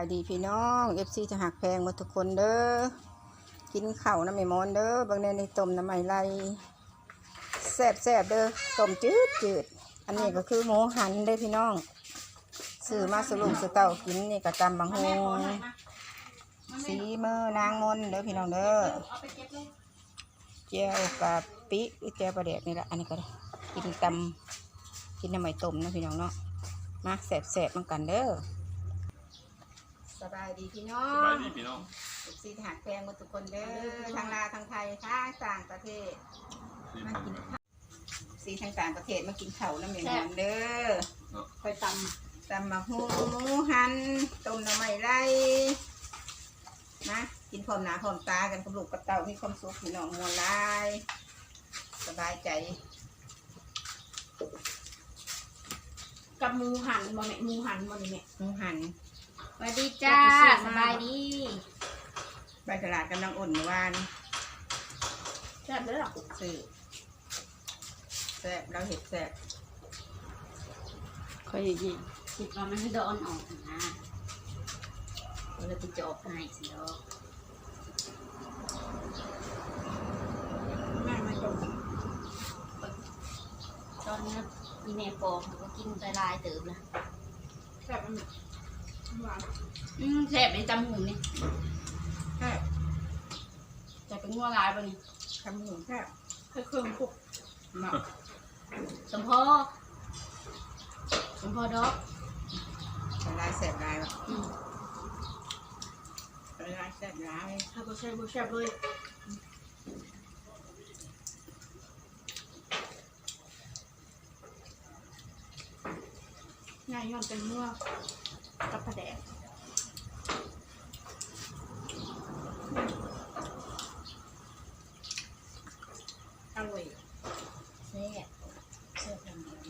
ายดีพี่น้องเอฟซีจะหักแพงหมดทุกคนเด้อกินข้าวน้ำไม่มอนเด้อบางในในต้มน้ำไม่ไรแซ่บแซ่บเด้อต้มจืดจืดอันนี้ก็คือหมูหันเด้อพี่น้องซื้อมาสรุปสเต้ากินนี่ก็ตำบางฮงสีมือนางมนเด้อพี่น้องเด้อเจียวกับปิเจียวปลาแดกนี่แหละอันนี้ก็กินตำกินน้ำไม่ต้มนะพี่น้องเนาะมาแซ่บๆมันกันเด้อ สบายดีพี่น้อสบายงดีพี่น้องสีหักแพงหมดทุกคนเด้อทางลาวทางไทยทางต่างประเทศมากินข้าวสีทางต่างประเทศมากินข้าวน้ำเหม็นมันเด้อคอยตตำมาหูหมูหันต้มหน้ำไม้ไล่นะกินพร้อมหนาพร้อมตากันกับลูกกับเต่ามีความสุขพี่น้องมวลลาย สบายใจำกับหมูหันบ่แม่หมูหันบ่นี่แม่หมูหันส วัสดีจ้าสบายดีใบตลาดกำลังอ่อนเมื่อวานแซ่บเลยหรอซื้อแซ่บเราเห็ดแซ่บคอยยิงคิดว่ามันให้โดนออกนะเราจะจบให้สิเนาะแม่มาจบตอนนี้มีแม่ปอกก็กินไปลายเติมละแซ่บมันหวาน อืมแซ่บในจำหูนี่แซ่บจะเป็นงัวลายบ่นี่ทำหูแซ่บเคยเครื่องปุกเหมาะสมพอสมพอดอกแต่ลายแซ่บลายว่ะอืมแต่ลายแซ่บลายถ้าบ่แซ่บบ่แซ่บเลยง่ายย้อนเป็นงัว กับปลาแดกอร่อยแซ่บแซ่บจังเลย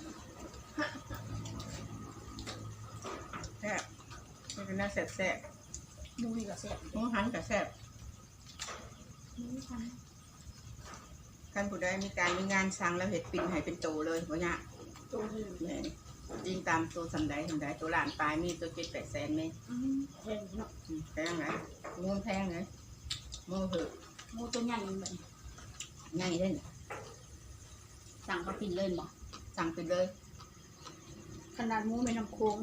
แซ่บมันเป็นน่าแซ่บแซ่บหมูนี่ก็แซ่บหมูหันกับแซ่บหมูหันท่านผู้ใดมีการมีงานสั่งแล้วเห็ดปิ่นให้เป็นโตเลยบ่ยากตัวหนึ่งแม่นี่ ยิงตามตัวสำใดสำใดตัวหลานปลายมีตัวเจ็ดแปดแสนไหมอืมแพงเนาะอืมแพงไหนมูแพงไหนมูเหอะหมูตัวใหญ่เหมือนง่ายเล่นสั่งเขากินเลยบ่สั่งไปเลยขนาดหมูไม่น้ำโค้ง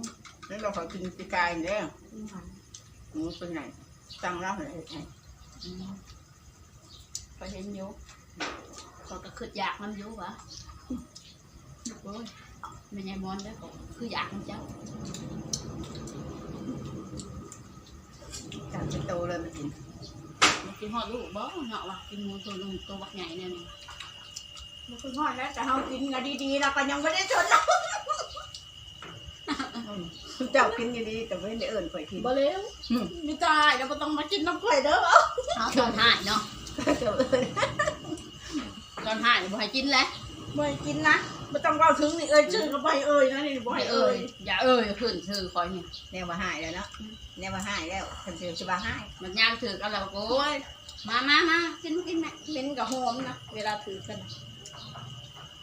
แล้วเราขอกินปีกายเนี่ยหมูหันหมูตัวไหนสั่งแล้วเหรอเห็ดให้อืมไปเห็นอยุเขาก็คืออยากน้ำอยุวะโอ้ยไม่ใช่มอนเด้อคืออยากน้ำเจ้าสั่งเป็นโตเลยมากินมันกินหอดลูกบ่เนาะวะกินหมูตัวนึงตัวบักใหญ่เนี่ยนี่มันคือหอดแล้วแต่เรากินกันดีๆเราก็ยั งไม่ได้ชนเราอืมเจ้ากินดีๆแต่ไม่ได้เอิ่นข่อยกินบ่เร็วอืมไม่ตายเราก็ต้องมากินน้ำข่อยเด้อเอาตอนหายเนาะเจ้าเอิ่นตอนหายบ่ให้กินแล้วไม่กินนะไม่ต้องเว่าถึงนี่เอ้ยชื่อก็ไปเอ้ยนะนี่บ่บ่ให้ให้เอ้เอ่ยยอย่าเอ่ยขึ้นชื่อคอยนี่แนวว่าหายแล้วเนาะแนวว่าหายแล้วคนเจอจะว่าหายมันย่างถือกันแล้วโอ้ยมามามากินกินแม่เป็นกับหอมนะเวลาถือกันนะ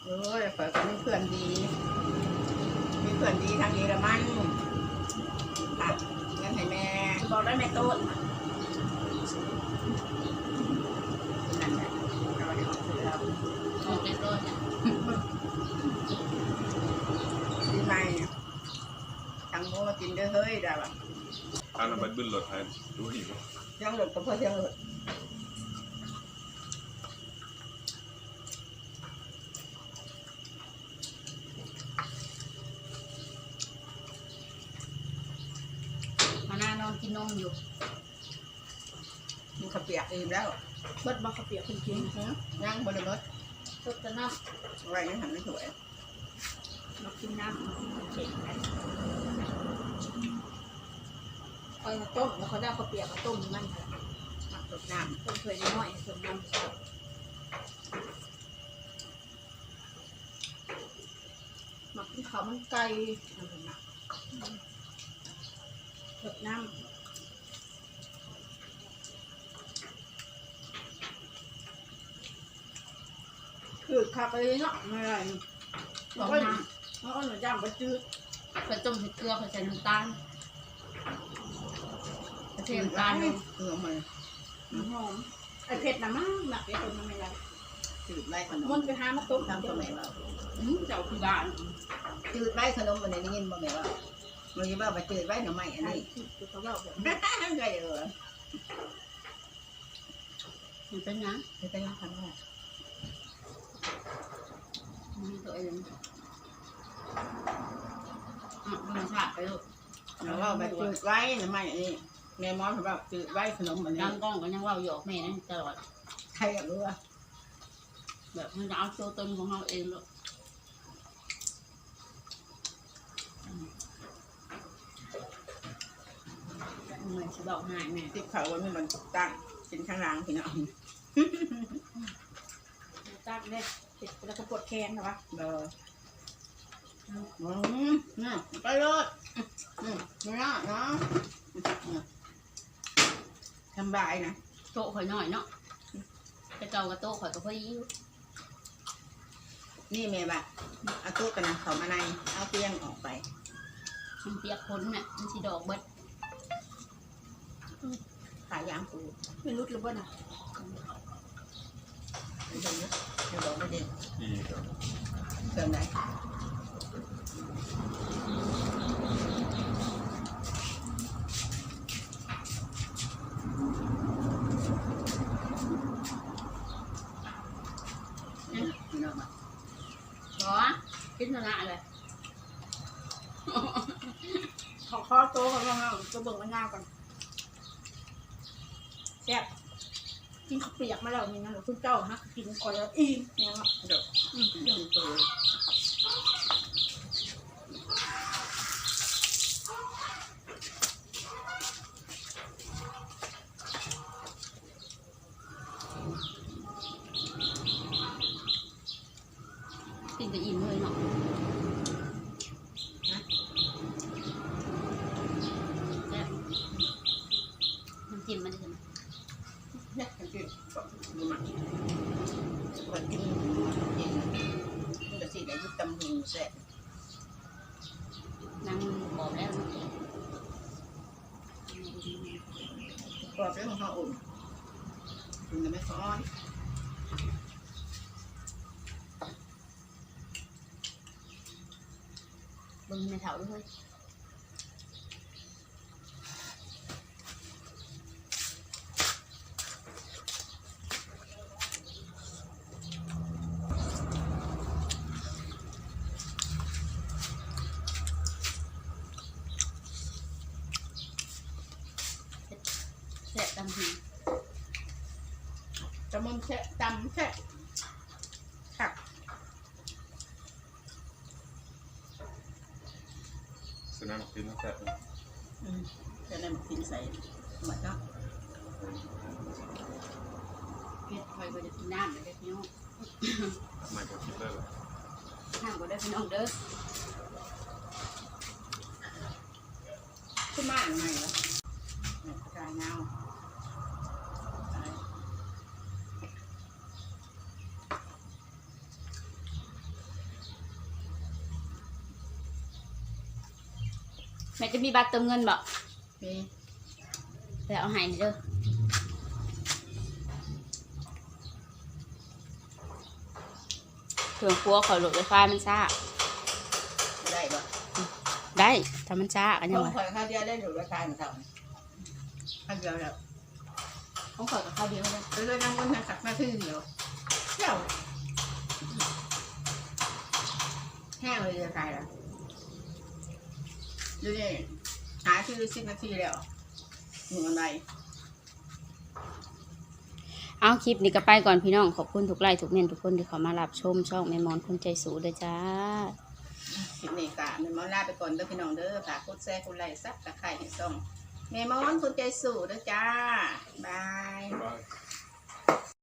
โอ้ยข่อยก็มีเพื่อนดี มีเพื่อนดีทางเยอรมันค่ะเงินให้แม่บอกได้ไม่ต้นนั่นแหละเราได้ของซื้อเราออกเรียบร้อยแล้ว ดีไหมทางโมมากิน เด้อเฮ้ยได้ปะอันนั้นมันบึ้นรถไทยดูหิวยังหลุดก็เพื่อยังหลุด嗯มาหน้านอนกินนมอยู่มันขาวเปียกอิ่มแล้วเบิดมาขาวเปียกคุณกินหือยังบริมดสดแต่น้ไว้ไม่หันไม่สวยำมากินน้ำเช็ดกัน เอามาต้มแล้วเขาได้ข้าวเปียกมาต้มมันค่ะมักตกน้ต้มถ้วยน้อยๆส่วนน้ำหมักที่เขาวมันไก่เอาไปหมักสดน้ำคือขับไปเนาะไม่ไรบอแล้วกก็น้แล้วก็หนูย่างไปจืดำไปต้มใส่เกลือไปใส่น้ำตาล เทียมการลงเออมันหอมไอเผ็ดนะมากหนักไอคนทำไมไรจืดไล่ขนมมันไปหามาต้มทำสมัยว่าอืมเจ้าคือบ้านจืดไล่ขนมมันได้ยินบ่แม่ว่ามันจะว่าไปจืดไล่หน่อไม้อันไอ้นี้ที่เขาบอกแบบใช่เออมันเป็นหยังไม่เป็นไรครั้งแรกมีตัวเองอะมันฉาดไปลูกแล้วว่าไปจืดไล่หน่อไม้อันนี้ แม่มอนเขาบอกจืดไล่ขนมอันนี้ดังกล้องก็ยังเว่าหยอกแม่นั่นตลอด ใครอยากรู้ว่าแบบมันจะเอาตัวตนของเราเองลูกเหมือนสิบอกหายแม่ ติดเขาวันนี้มันตั้งกินข้างล่างพี่น้องตักเนี่ยเผ็ดแล้วก็ปวดแขนเหรอวะเอออืมนี่ไปเลยอืมไม่น่าเนาะทำบายนะโต๊ะข่อยน้อยเนาะแต่เก่ากับโต๊ะข่อยก็พอยิ้วนี่แม่บ่ะเอาตู้กันนะเขามาในเอาเตียงออกไปมันเปียกพ้นน่ะมันสีดอกเบิดขายยางปูไม่รู้หรือเปล่าน่ะเดี๋ยวนี้เดี๋ยวบอกไม่ได้ดีครับเติมไหน พี่น้องมา บอ กินชนะเลยขอข้อโต๊ะก่อนว่าจะเบิ่งมะนาวก่อนแซ่บกินข้าวเปียกมาแล้วนี่นะหรือคุณเจ้าฮะกินก่อนแล้วอิ่มเนี่ยเนาะเดี๋ยวเรื่องตัว กินแต่อิ่มเลยเนาะแซ่บ น้ำจิ้มมันจะเป็นเนี่ยกันกินดูมันคนกินกินมันจะสิได้ยุบตำหูแซ่บนางบอกแล้วเนาะกรอบแล้วของเขาอุ่นอุ่นจะไม่ซ้อนเบิ่งในเถาด้วย แซ่บตำหู ตำ มันแซ่บตำแซ่บค่ะสนามกินตั้งแต่อืมจะนำกินใส่หมดเนาะเผ็ดคอยก็จะกินน้ำเลยเด้อพี่น้องไม่ก็คิดได้เลยน้ำก็ได้อพี่น้องเด้อขึ้นมาใหม่แล้วกายเงา แม่จะมีบัตรเติมเงินบ่มีไปเอาให้นี่เด้อเครื่องครัวขอหลดไฟฟ้ามันซ่าได้ปะได้ถ้ามันช้ากันยังต้องไงคอยข้าวเดียวได้หรือราคาเหมือนกันข้าวเดียวแล้วต้องขอกับข้าวเดียวเลยแล้วก็นั่งบนทางสักมาทึ่งเดียวเที่ยวแห้งเลยราคาแล้ว ดูนี่หาชื่อสิบนาทีแล้วหนึ่งอะไรเอาคลิปนี้ก็ไปก่อนพี่น้อง ขอบคุณทุกไลค์ทุกเมนทุกคนที่เขามารับชมช่องแม่มอนคนใจสูงเลยจ้า คลิปนี้กะเมมอนลาไปก่อนเด้อพี่น้องเด้อฝากกดแชร์กดไลค์ซับตะไคร้ให้ส่งเมมอนคนใจสู่เด้อจ้าบายบาย